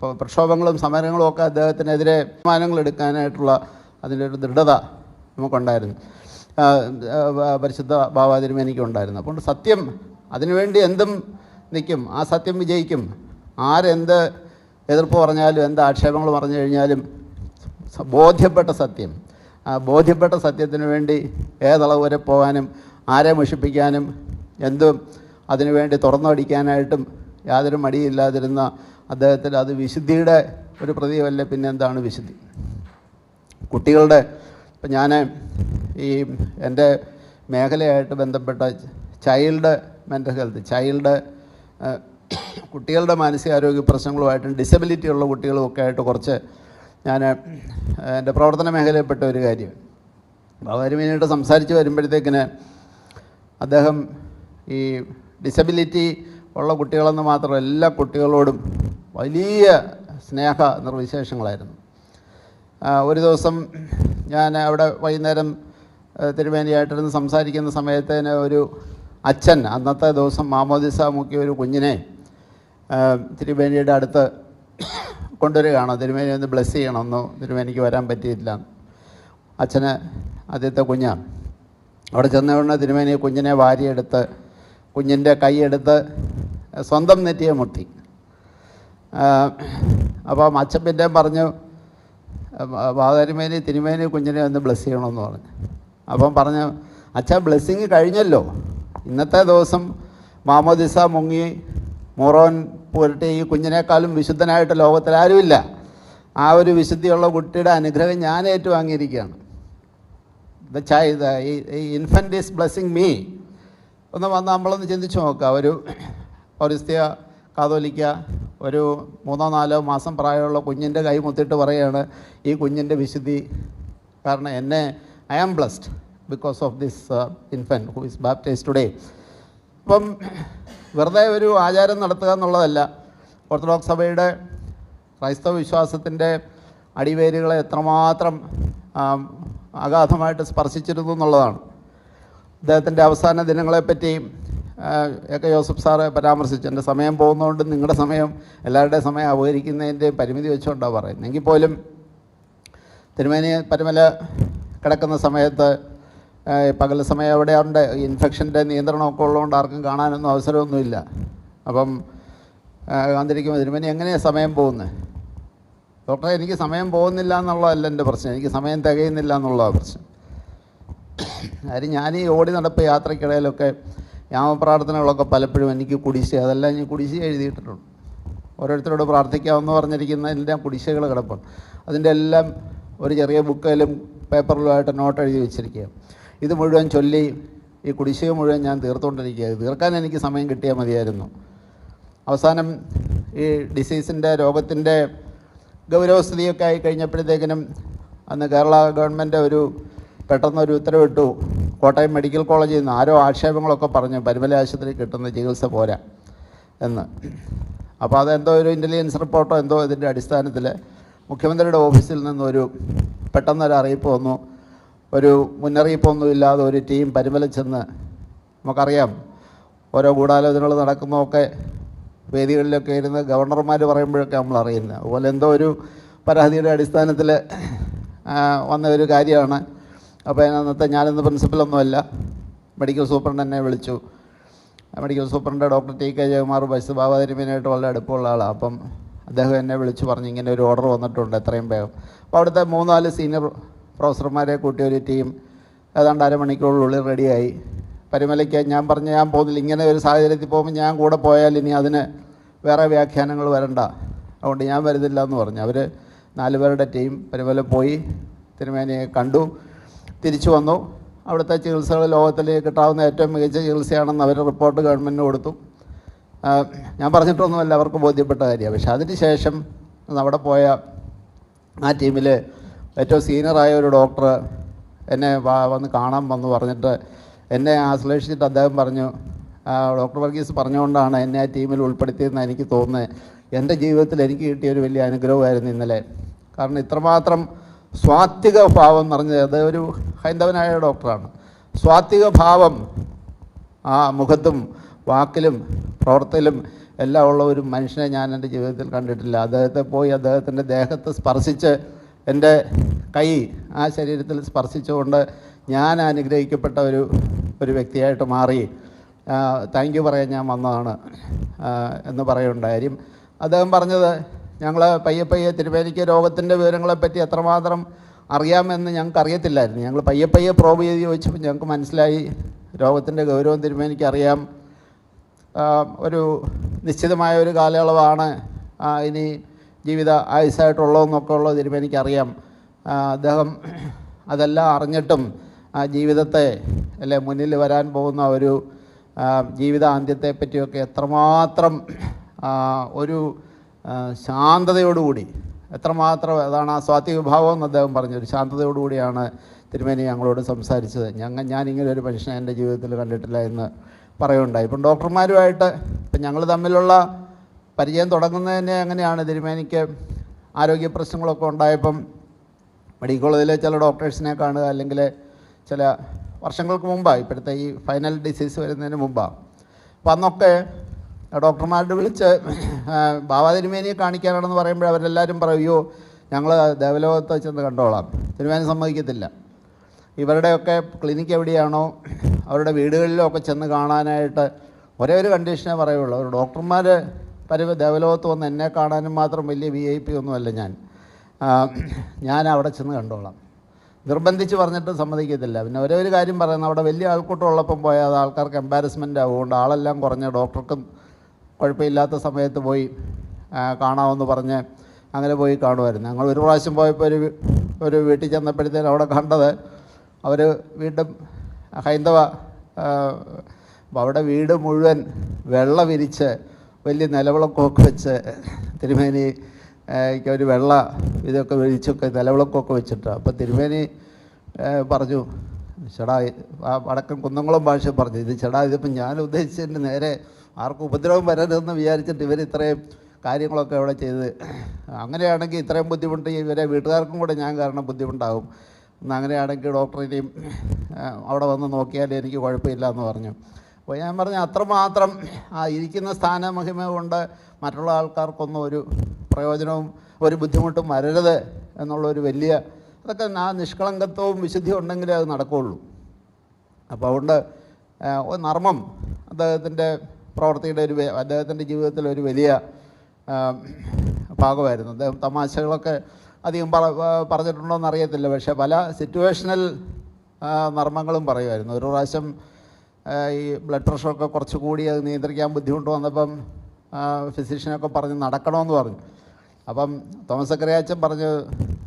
പ്ര- പ്രക്ഷോഭങ്ങളും സമരങ്ങളും ഒക്കെ അദ്ദേഹത്തിനെതിരെ തീരുമാനങ്ങൾ എടുക്കാനായിട്ടുള്ള അതിന്റെ ഒരു ദൃഢത നമുക്കുണ്ടായിരുന്നു. പരിശുദ്ധ ബാബാതിരുമേനിക്ക് എനിക്കുണ്ടായിരുന്നു. അപ്പോൾ സത്യം അതിനുവേണ്ടി എന്തും നിൽക്കും. ആ സത്യം വിജയിക്കും. ആരെന്ത് എതിർപ്പ് പറഞ്ഞാലും എന്ത് ആക്ഷേപങ്ങൾ പറഞ്ഞു കഴിഞ്ഞാലും ബോധ്യപ്പെട്ട സത്യം. ആ ബോധ്യപ്പെട്ട സത്യത്തിന് വേണ്ടി ഏതളവ് വരെ പോകാനും ആരെ മുഷിപ്പിക്കാനും എന്തും അതിനുവേണ്ടി തുറന്നടിക്കാനായിട്ടും യാതൊരു മടിയില്ലാതിരുന്ന അദ്ദേഹത്തിൽ അത് വിശുദ്ധിയുടെ ഒരു പ്രതീകമല്ലേ പിന്നെ എന്താണ് വിശുദ്ധി? കുട്ടികളുടെ ഇപ്പം ഞാൻ ഈ എന്റെ മേഖലയായിട്ട് ബന്ധപ്പെട്ട ചൈൽഡ് മെന്റൽ ഹെൽത്ത് ചൈൽഡ് കുട്ടികളുടെ മാനസികാരോഗ്യ പ്രശ്നങ്ങളുമായിട്ടും ഡിസബിലിറ്റി ഉള്ള കുട്ടികളുമൊക്കെ ആയിട്ട് കുറച്ച് ഞാൻ എന്റെ പ്രവർത്തന മേഖലയിൽപ്പെട്ട ഒരു കാര്യം. ബാബാരുമീനായിട്ട് സംസാരിച്ച് വരുമ്പോഴത്തേക്കിന് അദ്ദേഹം ഈ ഡിസബിലിറ്റി ഉള്ള കുട്ടികളെന്ന് മാത്രമല്ല എല്ലാ കുട്ടികളോടും വലിയ സ്നേഹ നിർവിശേഷങ്ങളായിരുന്നു. ഒരു ദിവസം ഞാൻ അവിടെ വൈകുന്നേരം തിരുമേനിയായിട്ടിരുന്ന് സംസാരിക്കുന്ന സമയത്തേന് ഒരു അച്ഛൻ അന്നത്തെ ദിവസം മാമോദിസ മുക്കിയ ഒരു കുഞ്ഞിനെ തിരുമേനിയുടെ അടുത്ത് കൊണ്ടുവരികയാണ്. തിരുമേനി ഒന്ന് ബ്ലെസ് ചെയ്യണമെന്നോ തിരുമേനിക്ക് വരാൻ പറ്റിയില്ല അച്ഛന് ആദ്യത്തെ കുഞ്ഞാണ് അവിടെ ചെന്ന ഉടനെ തിരുമേനി കുഞ്ഞിനെ വാരിയെടുത്ത് കുഞ്ഞിന്റെ കൈയെടുത്ത് സ്വന്തം നെറ്റിയെ മുട്ടി. അപ്പം അച്ഛൻ പിന്നെ പറഞ്ഞു വാതാരിമേനി തിരുമേനെ കുഞ്ഞിനെ ഒന്ന് ബ്ലെസ് ചെയ്യണമെന്ന് പറഞ്ഞു. അപ്പം പറഞ്ഞു അച്ഛാ ബ്ലെസ്സിങ് കഴിഞ്ഞല്ലോ. ഇന്നത്തെ ദിവസം മാമോദിസ മുങ്ങി മൊറോൻ പുരട്ടി ഈ കുഞ്ഞിനേക്കാളും വിശുദ്ധനായിട്ട് ലോകത്തിൽ ആരുമില്ല. ആ ഒരു വിശുദ്ധിയുള്ള കുട്ടിയുടെ അനുഗ്രഹം ഞാൻ ഏറ്റുവാങ്ങിയിരിക്കുകയാണ്. The chi the infant is blessing me ഒന്ന് വന്ന് നമ്മളൊന്ന് ചിന്തിച്ച് നോക്കുക ഒരു പൗരസ്ത്യ കാതോലിക്ക ഒരു മൂന്നോ നാലോ മാസം പ്രായമുള്ള കുഞ്ഞിന്റെ കൈ മുത്തിട്ട് പറയുകയാണ് ഈ കുഞ്ഞിന്റെ വിശുദ്ധി കാരണം എന്നെ I am blessed because of this infant who is baptise today അപ്പം വെറുതെ ഒരു ആചാരം നടത്തുക എന്നുള്ളതല്ല. ഓർത്തഡോക്സ് സഭയുടെ ക്രൈസ്തവ വിശ്വാസത്തിന്റെ അടിവേരുകളെ എത്രമാത്രം അഗാധമായിട്ട് സ്പർശിച്ചിരുന്നു എന്നുള്ളതാണ്. അദ്ദേഹത്തിന്റെ അവസാന ദിനങ്ങളെപ്പറ്റി ആ, കെ ജോസഫ് സാറ് പരാമർശിച്ചു. എന്റെ സമയം പോകുന്നതുകൊണ്ട് നിങ്ങളുടെ സമയം എല്ലാവരുടെയും സമയം അപകരിക്കുന്നതിന്റെയും പരിമിതി വെച്ചുകൊണ്ടാണ് പറയുന്നത്. എങ്കിൽ പോലും തിരുമേനി പരമല കിടക്കുന്ന സമയത്ത് പകൽ സമയം അവിടെ ഉണ്ട്? ഇൻഫെക്ഷന്റെ നിയന്ത്രണമൊക്കെ ഉള്ളതുകൊണ്ട് ആർക്കും കാണാനൊന്നും അവസരമൊന്നുമില്ല. അപ്പം കാന്തിരിക്കുമ്പോൾ തിരുമേനി എങ്ങനെയാണ് സമയം പോകുന്നത്? ഡോക്ടറെ എനിക്ക് സമയം പോകുന്നില്ല എന്നുള്ളതല്ല എന്റെ പ്രശ്നം. എനിക്ക് സമയം തികയുന്നില്ല എന്നുള്ളതാണ് പ്രശ്നം. കാര്യം ഞാൻ ഈ ഓടി നടപ്പ് യാത്രക്കിടയിലൊക്കെ യാമപ്രാർത്ഥനകളൊക്കെ പലപ്പോഴും എനിക്ക് കുടിശ്ശ അതെല്ലാം ഞാൻ കുടിശ്ശ എഴുതിയിട്ടുണ്ട് ഓരോരുത്തരോട് പ്രാർത്ഥിക്കാമെന്ന് പറഞ്ഞിരിക്കുന്നതിന്റെ കുടിശ്ശകൾ കിടപ്പുണ്ട്. അതിന്റെ എല്ലാം ഒരു ചെറിയ ബുക്കിലും പേപ്പറിലുമായിട്ട് നോട്ട് എഴുതി വെച്ചിരിക്കുക ഇത് മുഴുവൻ ചൊല്ലി ഈ കുടിശ്ശിക മുഴുവൻ ഞാൻ തീർത്തുകൊണ്ടിരിക്കുക തീർക്കാൻ എനിക്ക് സമയം കിട്ടിയാൽ മതിയായിരുന്നു. അവസാനം ഈ ഡിസീസിന്റെ രോഗത്തിന്റെ ഗൗരവസ്ഥിതിയൊക്കെ ആയി കഴിഞ്ഞപ്പോഴത്തേക്കിനും അന്ന് കേരള ഗവൺമെന്റ് ഒരു പെട്ടെന്നൊരു ഉത്തരവിട്ടു. കോട്ടയം മെഡിക്കൽ കോളേജിൽ നിന്ന് ആരോ ആക്ഷേപങ്ങളൊക്കെ പറഞ്ഞു പരുമല ആശുപത്രി കിട്ടുന്ന ചികിത്സ പോരാ എന്ന്. അപ്പോൾ അതെന്തോ ഒരു ഇന്റലിജൻസ് റിപ്പോർട്ടോ എന്തോ ഇതിന്റെ അടിസ്ഥാനത്തിൽ മുഖ്യമന്ത്രിയുടെ ഓഫീസിൽ നിന്നൊരു പെട്ടെന്നൊരു അറിയിപ്പ് വന്നു. ഒരു മുന്നറിയിപ്പൊന്നും ഇല്ലാതെ ഒരു ടീം പരുമല ചെന്ന് നമുക്കറിയാം ഓരോ ഗൂഢാലോചനകൾ നടക്കുന്നതൊക്കെ വേദികളിലൊക്കെ ഇരുന്ന് ഗവർണർമാർ പറയുമ്പോഴൊക്കെ നമ്മൾ അറിയുന്നത്. അതുപോലെ എന്തോ ഒരു പരാതിയുടെ അടിസ്ഥാനത്തിൽ വന്ന ഒരു കാര്യമാണ്. അപ്പോൾ അന്നത്തെ ഞാനിന്ന് പ്രിൻസിപ്പലൊന്നുമല്ല. മെഡിക്കൽ സൂപ്രണ്ട് എന്നെ വിളിച്ചു. Medical superintendent doctor T K Jayakumar bus ബാബാതിരുമീനായിട്ട് വളരെ അടുപ്പമുള്ള ആളാണ് അപ്പം അദ്ദേഹം എന്നെ വിളിച്ച് പറഞ്ഞു ഇങ്ങനെ ഒരു ഓർഡർ വന്നിട്ടുണ്ട് എത്രയും വേഗം. അപ്പോൾ അവിടുത്തെ മൂന്നാൽ സീനിയർ പ്രൊഫസർമാരെ കൂട്ടിയ ഒരു ടീം ഏതാണ്ട് അരമണിക്കൂറിനുള്ളിൽ റെഡിയായി പരിമലയ്ക്ക് ഞാൻ പറഞ്ഞു ഞാൻ പോകുന്നില്ല. ഇങ്ങനെ ഒരു സാഹചര്യത്തിൽ പോകുമ്പോൾ ഞാൻ കൂടെ പോയാൽ ഇനി അതിന് വേറെ വ്യാഖ്യാനങ്ങൾ വരണ്ട. അതുകൊണ്ട് ഞാൻ വരുന്നില്ല എന്ന് പറഞ്ഞു. അവർ നാലുപേരുടെ ടീം പരിമല പോയി തിരുമേനിയെ കണ്ടു. തിരിച്ചു വന്നു. അവിടുത്തെ ചികിത്സകൾ ലോകത്തിൽ കിട്ടാവുന്ന ഏറ്റവും മികച്ച ചികിത്സയാണെന്ന് അവർ റിപ്പോർട്ട് ഗവൺമെന്റിന് കൊടുത്തു. ഞാൻ പറഞ്ഞിട്ടൊന്നുമല്ല അവർക്ക് ബോധ്യപ്പെട്ട കാര്യമാണ് പക്ഷേ അതിന് ശേഷം അവിടെ പോയ ആ ടീമിൽ ഏറ്റവും സീനിയറായ ഒരു ഡോക്ടർ എന്നെ വന്ന് കാണാൻ വന്ന്. പറഞ്ഞിട്ട് എന്നെ ആശ്ലേഷിച്ചിട്ട് അദ്ദേഹം പറഞ്ഞു ഡോക്ടർ വർഗീസ് പറഞ്ഞുകൊണ്ടാണ് എന്നെ ആ ടീമിൽ ഉൾപ്പെടുത്തിയെന്ന് എനിക്ക് തോന്നുന്നത്. എന്റെ ജീവിതത്തിൽ എനിക്ക് കിട്ടിയ ഒരു വലിയ അനുഗ്രഹമായിരുന്നു ഇന്നലെ. കാരണം ഇത്രമാത്രം സ്വാത്വിക ഭാവം എന്ന് അത് ഒരു ഹൈന്ദവനായ ഡോക്ടറാണ്. സ്വാത്വിക ഭാവം ആ മുഖത്തും വാക്കിലും പ്രവർത്തിയിലും എല്ലാം ഉള്ള ഒരു മനുഷ്യനെ ഞാൻ എന്റെ ജീവിതത്തിൽ കണ്ടിട്ടില്ല. അദ്ദേഹത്തെ പോയി അദ്ദേഹത്തിന്റെ ദേഹത്ത് സ്പർശിച്ച് എന്റെ കൈ ആ ശരീരത്തിൽ സ്പർശിച്ചുകൊണ്ട് ഞാൻ അനുഗ്രഹിക്കപ്പെട്ട ഒരു ഒരു വ്യക്തിയായിട്ട് മാറി. താങ്ക് യു പറയാൻ ഞാൻ വന്നതാണ് എന്ന് പറയുണ്ടായി അദ്ദേഹം പറഞ്ഞത് ഞങ്ങൾ പയ്യെ പയ്യെ തിരുവേലിക്ക് രോഗത്തിന്റെ വിവരങ്ങളെപ്പറ്റി എത്രമാത്രം അറിയാമെന്ന് ഞങ്ങൾക്ക് അറിയത്തില്ലായിരുന്നു ഞങ്ങൾ പയ്യെ പയ്യെ പ്രോബ് ചെയ്ത് ചോദിച്ചപ്പോൾ ഞങ്ങൾക്ക് മനസ്സിലായി. രോഗത്തിന്റെ ഗൗരവം തിരുമേനിക്ക് അറിയാം. ഒരു നിശ്ചിതമായ ഒരു കാലയളവാണ് ഇനി ജീവിത ആയുസായിട്ടുള്ളതെന്നൊക്കെ ഉള്ളത് തിരുമേനിക്ക് അറിയാം അദ്ദേഹം അതെല്ലാം അറിഞ്ഞിട്ടും ആ ജീവിതത്തെ അല്ലെ മുന്നിൽ വരാൻ പോകുന്ന ഒരു ജീവിതാന്ത്യത്തെ പറ്റിയൊക്കെ എത്രമാത്രം ഒരു ശാന്തതയോടുകൂടി. എത്രമാത്രം അതാണ് ആ സ്വാത്വിക വിഭാവം എന്ന് അദ്ദേഹം പറഞ്ഞു. ഒരു ശാന്തതയോടുകൂടിയാണ് തിരുമേനി ഞങ്ങളോട് സംസാരിച്ചത്. ഞങ്ങൾ ഞാനിങ്ങനെ ഒരു മനുഷ്യനെ എന്റെ ജീവിതത്തിൽ കണ്ടിട്ടില്ല എന്ന് പറയുണ്ടായി ഇപ്പം ഡോക്ടർമാരുമായിട്ട് ഇപ്പം ഞങ്ങൾ തമ്മിലുള്ള പരിചയം തുടങ്ങുന്നത് തന്നെ അങ്ങനെയാണ് തിരുമേനിക്ക് ആരോഗ്യ പ്രശ്നങ്ങളൊക്കെ ഉണ്ടായപ്പം മെഡിക്കൽ കോളേജിലെ ചില ഡോക്ടേഴ്സിനെ കാണുക അല്ലെങ്കിൽ ചില വർഷങ്ങൾക്ക് മുമ്പാണ് ഇപ്പോഴത്തെ ഈ ഫൈനൽ ഡിസീസ് വരുന്നതിന് മുമ്പാണ് അപ്പം അന്നൊക്കെ ഡോക്ടർമാരുടെ വിളിച്ച് ബാബാ തിരുമേനിയെ കാണിക്കാനാണെന്ന് പറയുമ്പോൾ അവരെല്ലാവരും പറയോ ഞങ്ങൾ ദേവലോകത്ത് ചെന്ന് കണ്ടോളാം. തിരുമേനി സമ്മതിക്കത്തില്ല. ഇവരുടെയൊക്കെ ക്ലിനിക്ക് എവിടെയാണോ അവരുടെ വീടുകളിലോ ഒക്കെ ചെന്ന് കാണാനായിട്ട് ഒരേ ഒരു കണ്ടീഷനേ പറയുള്ളൂ. ഒരു ഡോക്ടർമാർ പരി ദേവലോകത്ത് വന്ന് എന്നെ കാണാനും മാത്രം വലിയ വി ഐ പി ഒന്നുമല്ല ഞാൻ. ഞാൻ അവിടെ ചെന്ന് കണ്ടോളാം. നിർബന്ധിച്ച് പറഞ്ഞിട്ട് സമ്മതിക്കത്തില്ല. പിന്നെ ഒരേ ഒരു കാര്യം പറയുന്നത് അവിടെ വലിയ ആൾക്കൂട്ടം ഉള്ളപ്പം പോയാൽ അത് ആൾക്കാർക്ക് എംബാരസ്മെന്റ് ആവുകൊണ്ട് ആളെല്ലാം കുറഞ്ഞ ഡോക്ടർക്കും കുഴപ്പമില്ലാത്ത സമയത്ത് പോയി കാണാമെന്ന് പറഞ്ഞ് അങ്ങനെ പോയി കാണുമായിരുന്നു. ഞങ്ങൾ ഒരു പ്രാവശ്യം പോയപ്പോൾ ഒരു ഒരു വീട്ടിൽ ചെന്നപ്പോഴത്തേനും അവിടെ കണ്ടത് അവർ വീണ്ടും ഹൈന്ദവ അപ്പോൾ അവിടെ വീട് മുഴുവൻ വെള്ള വിരിച്ച് വലിയ നിലവിളക്കമൊക്കെ വെച്ച് തിരുമേനി ഒരു വെള്ള ഇതൊക്കെ വിരിച്ചൊക്കെ നിലവിളക്കമൊക്കെ വെച്ചിട്ട്. അപ്പോൾ തിരുമേനി പറഞ്ഞു ചേടാ വടക്കൻ കുന്നംകുളം ഭാഷ പറഞ്ഞു. ഇത് ചേടാ ഇതിപ്പം ഞാൻ ഉദ്ദേശിച്ചതിന്റെ നേരെ ആർക്കും ഉപദ്രവം വരരുതെന്ന് വിചാരിച്ചിട്ട് ഇവർ ഇത്രയും കാര്യങ്ങളൊക്കെ അവിടെ ചെയ്ത്. അങ്ങനെയാണെങ്കിൽ ഇത്രയും ബുദ്ധിമുട്ട് ഇവരെ വീട്ടുകാർക്കും കൂടെ ഞാൻ കാരണം ബുദ്ധിമുട്ടാകും. അങ്ങനെയാണെങ്കിൽ ഡോക്ടറിനെയും അവിടെ വന്ന് നോക്കിയാൽ എനിക്ക് കുഴപ്പമില്ല എന്ന് പറഞ്ഞു. അപ്പോൾ ഞാൻ പറഞ്ഞു അത്രമാത്രം ആ ഇരിക്കുന്ന സ്ഥാനമഹിമ കൊണ്ട് മറ്റുള്ള ആൾക്കാർക്കൊന്നും ഒരു പ്രയോജനവും ഒരു ബുദ്ധിമുട്ടും വരരുത് എന്നുള്ളൊരു വലിയ അതൊക്കെ ആ നിഷ്കളങ്കത്വവും വിശുദ്ധിയും ഉണ്ടെങ്കിലേ അത് നടക്കുകയുള്ളൂ. അപ്പോൾ അതുകൊണ്ട് നർമ്മം അദ്ദേഹത്തിന്റെ പ്രവൃത്തിയുടെ ഒരു അദ്ദേഹത്തിന്റെ ജീവിതത്തിൽ ഒരു വലിയ ഭാഗമായിരുന്നു. അദ്ദേഹം തമാശകളൊക്കെ അധികം പറ പറഞ്ഞിട്ടുണ്ടോയെന്ന് അറിയത്തില്ല. പക്ഷേ പല സിറ്റുവേഷണൽ നർമ്മങ്ങളും പറയുമായിരുന്നു. ഒരു പ്രാവശ്യം ഈ ബ്ലഡ് പ്രഷറൊക്കെ കുറച്ച് കൂടി അത് നിയന്ത്രിക്കാൻ ബുദ്ധിമുട്ട് വന്നപ്പം ഫിസിഷ്യനൊക്കെ പറഞ്ഞ് നടക്കണമെന്ന് പറഞ്ഞു. അപ്പം തോമസ് അക്രയാച്ചൻ പറഞ്ഞു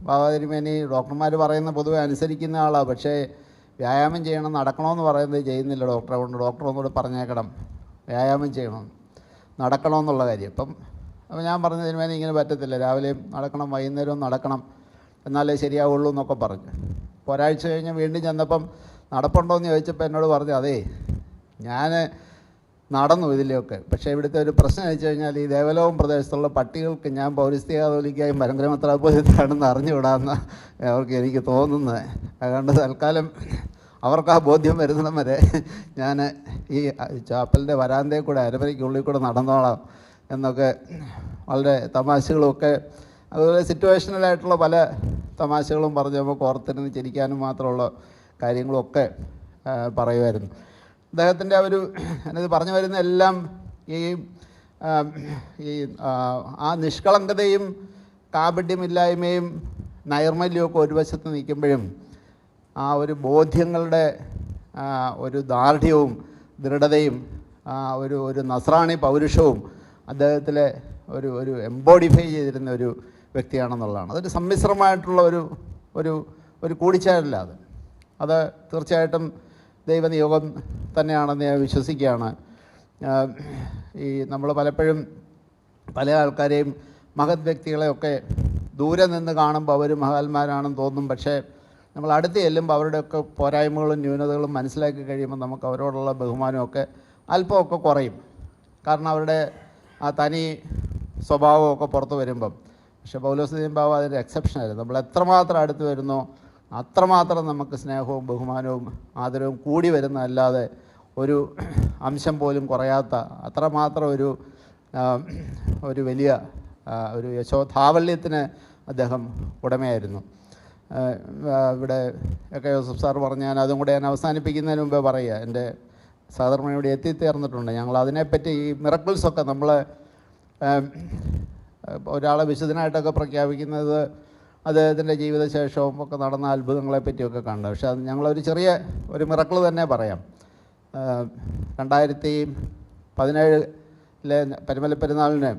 ബാബാതിരിമേനി ഡോക്ടർമാർ പറയുന്ന പൊതുവെ അനുസരിക്കുന്ന ആളാണ് പക്ഷേ വ്യായാമം ചെയ്യണം നടക്കണമെന്ന് പറയുന്നത് ചെയ്യുന്നില്ല ഡോക്ടറെ കൊണ്ട്. ഡോക്ടർ പറഞ്ഞേക്കണം. വ്യായാമം ചെയ്യണം. നടക്കണമെന്നുള്ള കാര്യം. ഇപ്പം അപ്പം ഞാൻ പറഞ്ഞ തീരുമാനം ഇങ്ങനെ പറ്റത്തില്ല. രാവിലെയും നടക്കണം വൈകുന്നേരവും നടക്കണം. എന്നാലേ ശരിയാവുള്ളൂ എന്നൊക്കെ പറഞ്ഞു. അപ്പോൾ ഒരാഴ്ച കഴിഞ്ഞ് വീണ്ടും ചെന്നപ്പം നടപ്പുണ്ടോ എന്ന് ചോദിച്ചപ്പോൾ എന്നോട് പറഞ്ഞു അതേ ഞാൻ നടന്നു ഇതിലെയൊക്കെ. പക്ഷേ ഇവിടുത്തെ ഒരു പ്രശ്നം വെച്ച് കഴിഞ്ഞാൽ ഈ ദേവലോകം പ്രദേശത്തുള്ള പട്ടികൾക്ക് ഞാൻ പൗരസ്ത്യ കാതോലിക്കായും പരമ്പരമത്രാപോലിത്താണെന്ന് അറിഞ്ഞുവിടാമെന്ന് അവർക്ക് എനിക്ക് തോന്നുന്നത്. അതുകൊണ്ട് തൽക്കാലം അവർക്ക് ആ ബോധ്യം വരുന്നിടം വരെ ഞാൻ ഈ ചാപ്പലിന്റെ വരാന്തയിൽ കൂടെ അരമരയ്ക്കുള്ളിൽ കൂടെ നടന്നോളാം എന്നൊക്കെ വളരെ തമാശകളുമൊക്കെ അതുപോലെ സിറ്റുവേഷനലായിട്ടുള്ള പല തമാശകളും പറഞ്ഞ് നമുക്ക് ഓർത്തിരുന്ന് ചിരിക്കാനും മാത്രമുള്ള കാര്യങ്ങളൊക്കെ പറയുമായിരുന്നു. അദ്ദേഹത്തിന്റെ ആ ഒരു എന്നത് പറഞ്ഞു വരുന്ന എല്ലാം ഈ ഈ ആ, നിഷ്കളങ്കതയും കാപഢ്യമില്ലായ്മയും നൈർമല്യവും ഒരു വശത്ത് നിൽക്കുമ്പോഴും ആ ഒരു ബോധ്യങ്ങളുടെ ഒരു ദാർഢ്യവും ദൃഢതയും ഒരു ഒരു നസ്രാണി പൗരുഷവും അദ്ദേഹത്തിലെ ഒരു ഒരു എംബോഡിഫൈ ചെയ്തിരുന്ന ഒരു വ്യക്തിയാണെന്നുള്ളതാണ്. അതൊരു സമ്മിശ്രമായിട്ടുള്ള ഒരു ഒരു ഒരു കൂടിച്ചേരല്ല അത്. അത് തീർച്ചയായിട്ടും ദൈവനിയോഗം തന്നെയാണെന്ന് ഞാൻ വിശ്വസിക്കുകയാണ്. ഈ നമ്മൾ പലപ്പോഴും പല ആൾക്കാരെയും മഹത് വ്യക്തികളെയൊക്കെ ദൂരെ നിന്ന് കാണുമ്പോൾ അവർ മഹാത്മാരാണെന്ന് തോന്നും. പക്ഷേ നമ്മൾ അടുത്ത് ചെല്ലുമ്പോൾ അവരുടെയൊക്കെ പോരായ്മകളും ന്യൂനതകളും മനസ്സിലാക്കി കഴിയുമ്പോൾ നമുക്ക് അവരോടുള്ള ബഹുമാനമൊക്കെ അല്പമൊക്കെ കുറയും. കാരണം അവരുടെ ആ തനി സ്വഭാവമൊക്കെ പുറത്ത് വരുമ്പം. പക്ഷേ പൗലോസ് ബാബു അതിന്റെ എക്സെപ്ഷനായിരുന്നു നമ്മൾ എത്രമാത്രം അടുത്ത് വരുന്നോ അത്രമാത്രം നമുക്ക് സ്നേഹവും ബഹുമാനവും ആദരവും കൂടി വരുന്നതല്ലാതെ ഒരു അംശം പോലും കുറയാത്ത അത്രമാത്രം ഒരു ഒരു വലിയ ഒരു യശോധാവല്യത്തിന് അദ്ദേഹം ഉടമയായിരുന്നു. ഇവിടെ ഒക്കെ ജോസഫ് സാർ പറഞ്ഞ ഞാൻ അതും കൂടെ ഞാൻ അവസാനിപ്പിക്കുന്നതിന് മുമ്പേ പറയുക. എന്റെ സാധാരണ ഇവിടെ എത്തിത്തീർന്നിട്ടുണ്ട്. ഞങ്ങൾ അതിനെപ്പറ്റി ഈ മിറക്കിൾസൊക്കെ നമ്മൾ ഒരാളെ വിശുദ്ധനായിട്ടൊക്കെ പ്രഖ്യാപിക്കുന്നത് അദ്ദേഹത്തിന്റെ ജീവിതശേഷവും ഒക്കെ നടന്ന അത്ഭുതങ്ങളെ പറ്റിയൊക്കെ കണ്ടു. പക്ഷെ അത് ഞങ്ങളൊരു ചെറിയ ഒരു മിറക്കിൾ തന്നെ പറയാം. രണ്ടായിരത്തി പതിനേഴിലെ പരിമല പെരുന്നാളിന്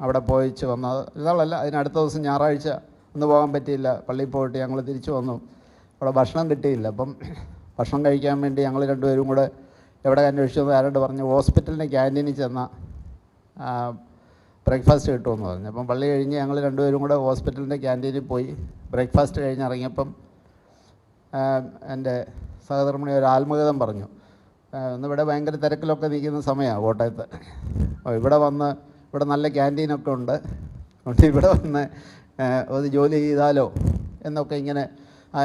അവിടെ പോയിച്ച് വന്ന പെരുന്നാളല്ല അതിനടുത്ത ദിവസം ഞായറാഴ്ച ഒന്ന് പോകാൻ പറ്റിയില്ല. പള്ളിയിൽ പോയിട്ട് ഞങ്ങൾ തിരിച്ചു വന്നു. അവിടെ ഭക്ഷണം കിട്ടിയില്ല. അപ്പം ഭക്ഷണം കഴിക്കാൻ വേണ്ടി ഞങ്ങൾ രണ്ടുപേരും കൂടെ എവിടെ അന്വേഷിച്ചു ആരോട് പറഞ്ഞു ഹോസ്പിറ്റലിന്റെ ക്യാന്റീനിൽ ചെന്ന ബ്രേക്ക്ഫാസ്റ്റ് കിട്ടുമെന്ന് പറഞ്ഞു. അപ്പം പള്ളി കഴിഞ്ഞ് ഞങ്ങൾ രണ്ടുപേരും കൂടെ ഹോസ്പിറ്റലിന്റെ ക്യാന്റീനിൽ പോയി ബ്രേക്ക്ഫാസ്റ്റ് കഴിഞ്ഞ് ഇറങ്ങിയപ്പം എന്റെ സഹധർമ്മിണി ഒരു ആത്മഗതം പറഞ്ഞു. ഇന്നിവിടെ ഭയങ്കര തിരക്കിലൊക്കെ നിൽക്കുന്ന സമയമാണ് കോട്ടയത്ത്. ഇവിടെ വന്ന് ഇവിടെ നല്ല ക്യാന്റീനൊക്കെ ഉണ്ട്. അതുകൊണ്ട് ഇവിടെ വന്ന് ഒരു ജോലി ചെയ്താലോ എന്നൊക്കെ ഇങ്ങനെ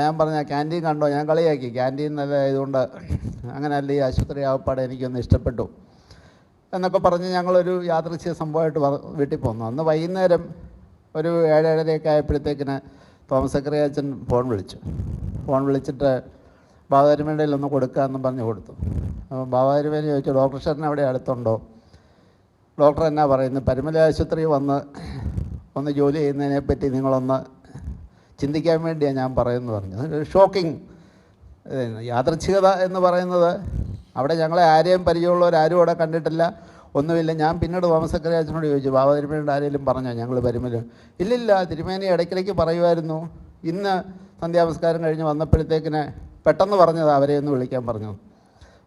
ഞാൻ പറഞ്ഞ ക്യാന്റീൻ കണ്ടോ? ഞാൻ കളിയാക്കി. ക്യാന്റീൻ നല്ല ആയതുകൊണ്ട് അങ്ങനെയല്ല ഈ ആശുപത്രി ആവപ്പാടെ എനിക്കൊന്ന് ഇഷ്ടപ്പെട്ടു. എന്നൊക്കെ പറഞ്ഞ് ഞങ്ങളൊരു യാദൃശ്യ സംഭവമായിട്ട് വീട്ടിൽ പോന്നു. അന്ന് വൈകുന്നേരം ഒരു ഏഴേഴരയൊക്കെ ആയപ്പോഴത്തേക്കിന് തോമസ് സക്കറി അച്ഛൻ ഫോൺ വിളിച്ചു. ഫോൺ വിളിച്ചിട്ട് ബാബാരുമേടയിൽ ഒന്ന് കൊടുക്കാമെന്ന് പറഞ്ഞ് കൊടുത്തു. അപ്പോൾ ബാബാരുമേനെ ചോദിച്ചു ഡോക്ടർ ഷെറിന് അവിടെ അടുത്തുണ്ടോ? ഡോക്ടർ എന്നാ പറയുന്നത്? പരിമല ആശുപത്രി വന്ന് ഒന്ന് ജോലി ചെയ്യുന്നതിനെ പറ്റി നിങ്ങളൊന്ന് ചിന്തിക്കാൻ വേണ്ടിയാണ് ഞാൻ പറയുന്നത് പറഞ്ഞു ഷോക്കിംഗ് യാദൃച്ഛികത എന്ന് പറയുന്നത്. അവിടെ ഞങ്ങളെ ആരെയും പരിചയമുള്ളവർ ആരും അവിടെ കണ്ടിട്ടില്ല ഒന്നുമില്ല. ഞാൻ പിന്നീട് തോമസക്കര അച്ഛനോട് ചോദിച്ചു ബാബ തിരുമേനിയുടെ ആരെങ്കിലും പറഞ്ഞോ? ഞങ്ങൾ പരിമല ഇല്ലില്ല തിരുമേനി ഇടയ്ക്കിടയ്ക്ക് പറയുമായിരുന്നു. ഇന്ന് സന്ധ്യാനമസ്കാരം കഴിഞ്ഞ് വന്നപ്പോഴത്തേക്കിന് പെട്ടെന്ന് പറഞ്ഞത് അവരെ ഒന്ന് വിളിക്കാൻ പറഞ്ഞു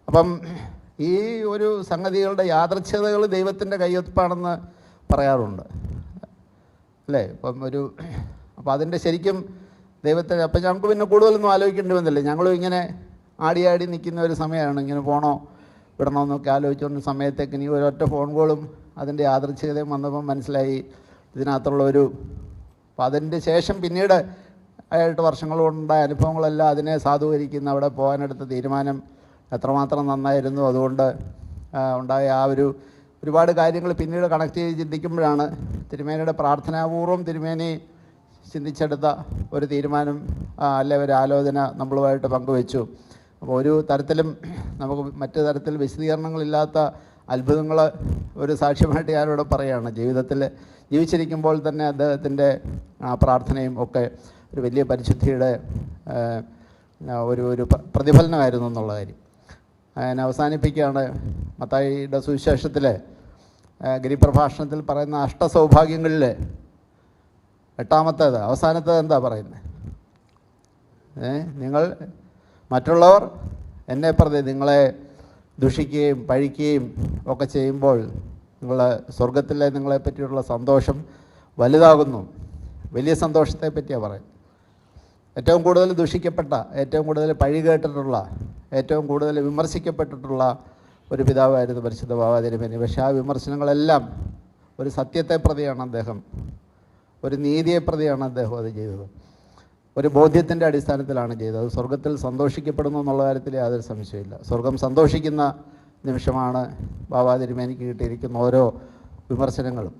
അപ്പം ഈ ഒരു സംഗതികളുടെ യാദൃച്ഛതകൾ ദൈവത്തിന്റെ കയ്യൊപ്പാണെന്ന് പറയാറുണ്ട്. അല്ലേ? ഇപ്പം ഒരു <clears throat> അപ്പോൾ അതിന്റെ ശരിക്കും ദൈവത്തെ അപ്പം ഞങ്ങൾക്ക് പിന്നെ കൂടുതലൊന്നും ആലോചിക്കേണ്ടി വന്നില്ല. ഞങ്ങളും ഇങ്ങനെ ആടി ആടി നിൽക്കുന്ന ഒരു സമയമാണ്. ഇങ്ങനെ പോണോ വിടണമെന്നൊക്കെ ആലോചിച്ചുകൊണ്ട് സമയത്തേക്ക് ഇനി ഒരൊറ്റ ഫോൺ കോളും അതിന്റെ യാദൃച്ഛികതയും വന്നപ്പം മനസ്സിലായി ഇതിനകത്തുള്ള ഒരു അപ്പം അതിന്റെ ശേഷം പിന്നീട് ആയിട്ട് വർഷങ്ങൾ കൊണ്ടുണ്ടായ അനുഭവങ്ങളെല്ലാം അതിനെ സാധൂകരിക്കുന്ന അവിടെ പോകാനെടുത്ത തീരുമാനം എത്രമാത്രം നന്നായിരുന്നു. അതുകൊണ്ട് ഉണ്ടായ ആ ഒരു ഒരുപാട് കാര്യങ്ങൾ പിന്നീട് കണക്ട് ചെയ്ത് ചിന്തിക്കുമ്പോഴാണ് തിരുമേനയുടെ പ്രാർത്ഥനാപൂർവം തിരുമേനി ചിന്തിച്ചെടുത്ത ഒരു തീരുമാനം അല്ലെ ഒരു ആലോചന നമ്മളുമായിട്ട് പങ്കുവെച്ചു. അപ്പോൾ ഒരു തരത്തിലും നമുക്ക് മറ്റു തരത്തിൽ വിശദീകരണങ്ങളില്ലാത്ത അത്ഭുതങ്ങൾ ഒരു സാക്ഷ്യമായിട്ട് ഞാനിവിടെ പറയുകയാണ്. ജീവിതത്തിൽ ജീവിച്ചിരിക്കുമ്പോൾ തന്നെ അദ്ദേഹത്തിന്റെ പ്രാർത്ഥനയും ഒക്കെ ഒരു വലിയ പരിശുദ്ധിയുടെ ഒരു ഒരു പ്ര- പ്രതിഫലനമായിരുന്നു എന്നുള്ള കാര്യം. ഞാൻ അവസാനിപ്പിക്കുകയാണ്. മത്തായിയുടെ സുവിശേഷത്തിലെ ഗിരിപ്രഭാഷണത്തിൽ പറയുന്ന അഷ്ടസൗഭാഗ്യങ്ങളിൽ എട്ടാമത്തേത് അവസാനത്തേത് എന്താ പറയുന്നത് നിങ്ങൾ മറ്റുള്ളവർ എന്നെ പ്രതി നിങ്ങളെ ദുഷിക്കുകയും പഴിക്കുകയും ഒക്കെ ചെയ്യുമ്പോൾ നിങ്ങൾ സ്വർഗത്തിലെ നിങ്ങളെ പറ്റിയുള്ള സന്തോഷം വലുതാകുന്നു. വലിയ സന്തോഷത്തെ പറ്റിയാണ് പറയുന്നത്. ഏറ്റവും കൂടുതൽ ദുഷിക്കപ്പെട്ട ഏറ്റവും കൂടുതൽ പഴി കേട്ടിട്ടുള്ള ഏറ്റവും കൂടുതൽ വിമർശിക്കപ്പെട്ടിട്ടുള്ള ഒരു പിതാവായിരുന്നു പരിശുദ്ധ ബാബാതിരുമേനി പക്ഷേ ആ വിമർശനങ്ങളെല്ലാം ഒരു സത്യത്തെ പ്രതിയാണ് അദ്ദേഹം. ഒരു നീതിയെ പ്രതിയാണ് അദ്ദേഹം അത് ചെയ്തത്. ഒരു ബോധ്യത്തിന്റെ അടിസ്ഥാനത്തിലാണ് ചെയ്തത്. സ്വർഗത്തിൽ സന്തോഷിക്കപ്പെടുന്നു എന്നുള്ള കാര്യത്തിൽ യാതൊരു സംശയമില്ല സ്വർഗം സന്തോഷിക്കുന്ന നിമിഷമാണ് ബാബാ തിരുമേനിക്ക് കിട്ടിയിരിക്കുന്ന ഓരോ വിമർശനങ്ങളും.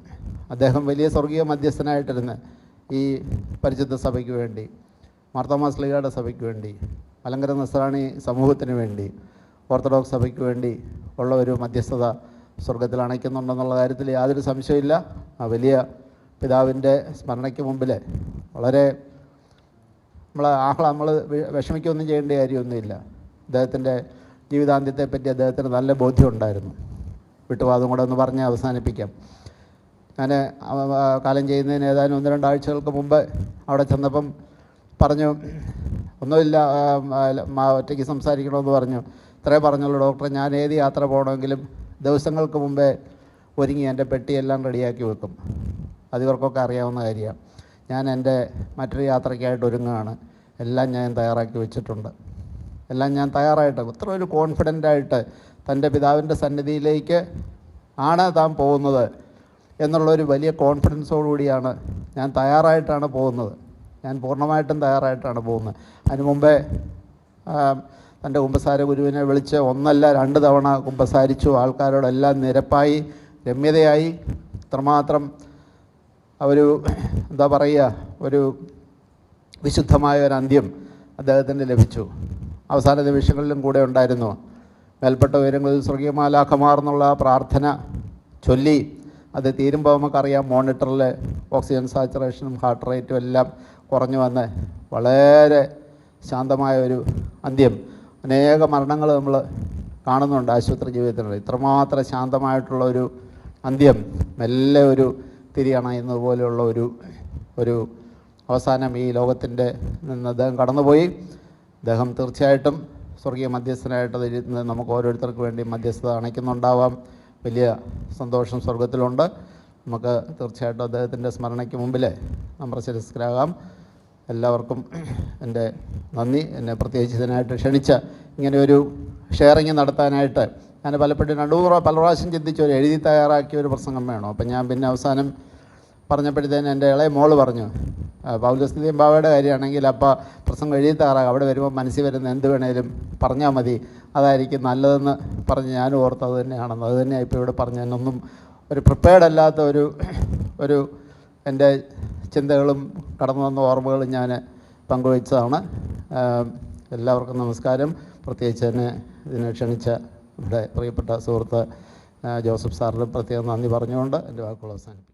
അദ്ദേഹം വലിയ സ്വർഗീയ മധ്യസ്ഥനായിട്ടിരുന്ന് ഈ പരിശുദ്ധ സഭയ്ക്ക് വേണ്ടി മാർത്തോമാസ് ലീഗയുടെ സഭയ്ക്ക് വേണ്ടി മലങ്കര നസ്രാണി സമൂഹത്തിന് വേണ്ടി ഓർത്തഡോക്സ് സഭയ്ക്ക് വേണ്ടി ഉള്ള ഒരു മധ്യസ്ഥത സ്വർഗത്തിൽ അണയ്ക്കുന്നുണ്ടെന്നുള്ള കാര്യത്തിൽ യാതൊരു സംശയമില്ല ആ വലിയ പിതാവിന്റെ സ്മരണയ്ക്ക് മുമ്പിൽ വളരെ നമ്മൾ ആഹ്ല നമ്മൾ വിഷമിക്കൊന്നും ചെയ്യേണ്ട കാര്യമൊന്നുമില്ല. അദ്ദേഹത്തിന്റെ ജീവിതാന്ത്യത്തെ പറ്റി അദ്ദേഹത്തിന് നല്ല ബോധ്യം ഉണ്ടായിരുന്നു വിട്ടുവാദം കൂടെ ഒന്ന് പറഞ്ഞ് അവസാനിപ്പിക്കാം. ഞാൻ കാലം ചെയ്യുന്നതിന് ഏതാനും ഒന്ന് രണ്ടാഴ്ചകൾക്ക് മുമ്പ് അവിടെ ചെന്നപ്പം പറഞ്ഞു ഒന്നുമില്ല ഒറ്റയ്ക്ക് സംസാരിക്കണമെന്ന് പറഞ്ഞു. ഇത്രേ പറഞ്ഞുള്ളൂ ഡോക്ടർ ഞാൻ ഏത് യാത്ര പോകണമെങ്കിലും ദിവസങ്ങൾക്ക് മുമ്പേ ഒരുങ്ങി എന്റെ പെട്ടിയെല്ലാം റെഡിയാക്കി വെക്കും. അതിവർക്കൊക്കെ അറിയാവുന്ന കാര്യമാണ്. ഞാൻ എന്റെ മറ്റൊരു യാത്രയ്ക്കായിട്ട് ഒരുങ്ങുകയാണ്. എല്ലാം ഞാൻ തയ്യാറാക്കി വെച്ചിട്ടുണ്ട്. എല്ലാം ഞാൻ തയ്യാറായിട്ട് ഇത്ര ഒരു കോൺഫിഡന്റായിട്ട് തന്റെ പിതാവിന്റെ സന്നിധിയിലേക്ക് ആണ് താൻ പോകുന്നത്. എന്നുള്ളൊരു വലിയ കോൺഫിഡൻസോടുകൂടിയാണ് ഞാൻ തയ്യാറായിട്ടാണ് പോകുന്നത്. ഞാൻ പൂർണമായിട്ടും തയ്യാറായിട്ടാണ് പോകുന്നത്. അതിന് മുമ്പേ തന്റെ കുമ്പസാര ഗുരുവിനെ വിളിച്ച് ഒന്നല്ല രണ്ട് തവണ കുമ്പസാരിച്ചു. ആൾക്കാരോടെല്ലാം നിരപ്പായി രമ്യതയായി. ഇത്രമാത്രം ഒരു എന്താ പറയുക ഒരു വിശുദ്ധമായ ഒരു അന്ത്യം അദ്ദേഹത്തിന് ലഭിച്ചു. അവസാന നിമിഷങ്ങളിലും കൂടെ ഉണ്ടായിരുന്നു. മേൽപ്പെട്ട ഉയരങ്ങളിൽ സ്വർഗീയമാലാഖമാർ എന്നുള്ള ആ പ്രാർത്ഥന ചൊല്ലി. അത് തീരുമ്പോൾ നമുക്കറിയാം മോണിറ്ററിൽ ഓക്സിജൻ സാച്ചുറേഷനും ഹാർട്ട് റേറ്റും എല്ലാം കുറഞ്ഞു വന്ന് വളരെ ശാന്തമായ ഒരു അന്ത്യം. അനേക മരണങ്ങൾ നമ്മൾ കാണുന്നുണ്ട് ആശുപത്രി ജീവിതത്തിൽ ഇത്രമാത്രം ശാന്തമായിട്ടുള്ള ഒരു അന്ത്യം മെല്ലെ ഒരു തിരിയണ എന്നതുപോലെയുള്ള ഒരു ഒരു അവസാനം ഈ ലോകത്തിന്റെ നിന്ന് അദ്ദേഹം കടന്നുപോയി. അദ്ദേഹം തീർച്ചയായിട്ടും സ്വർഗീയ മധ്യസ്ഥനായിട്ട് ഇരുന്ന് നമുക്ക് ഓരോരുത്തർക്ക് വേണ്ടി മധ്യസ്ഥത അണയ്ക്കുന്നുണ്ടാവാം. വലിയ സന്തോഷം സ്വർഗത്തിലുണ്ട്. നമുക്ക് തീർച്ചയായിട്ടും അദ്ദേഹത്തിന്റെ സ്മരണയ്ക്ക് മുമ്പിൽ നമ്മൾ ശിരസ്കരാകാം. എല്ലാവർക്കും എന്റെ നന്ദി. എന്നെ പ്രത്യേകിച്ച് ഇതിനായിട്ട് ക്ഷണിച്ച ഇങ്ങനെ ഒരു ഷെയറിങ് നടത്താനായിട്ട് ഞാൻ പലപ്പോഴും രണ്ടു മൂന്ന് പല പ്രാവശ്യം ചിന്തിച്ചു ഒരു എഴുതി തയ്യാറാക്കിയ ഒരു പ്രസംഗം വേണം? അപ്പം ഞാൻ പിന്നെ അവസാനം പറഞ്ഞപ്പോഴത്തേന് എന്റെ ഇളയ മോൾ പറഞ്ഞു പൗലസ്ഥിതിയും ബാബയുടെ കാര്യമാണെങ്കിൽ അപ്പോൾ പ്രസംഗം എഴുതി തയ്യാറാകും. അവിടെ വരുമ്പോൾ മനസ്സിൽ വരുന്ന എന്ത് വേണേലും പറഞ്ഞാൽ മതി. അതായിരിക്കും നല്ലതെന്ന് പറഞ്ഞ് ഞാനും ഓർത്തത് തന്നെയാണെന്ന്. അത് തന്നെയാണ് ഇപ്പോൾ ഇവിടെ പറഞ്ഞു എന്നൊന്നും ഒരു പ്രിപ്പയർഡ് അല്ലാത്ത ഒരു ഒരു എന്റെ ചിന്തകളും കടന്നു വന്ന ഓർമ്മകളും ഞാൻ പങ്കുവച്ചതാണ്. എല്ലാവർക്കും നമസ്കാരം. പ്രത്യേകിച്ച് തന്നെ ഇതിനെ ക്ഷണിച്ച ഇവിടെ പ്രിയപ്പെട്ട സുഹൃത്ത് ജോസഫ് സാറിന് പ്രത്യേകം നന്ദി പറഞ്ഞുകൊണ്ട് എന്റെ വാക്കുകൾ അവസാനിപ്പിക്കും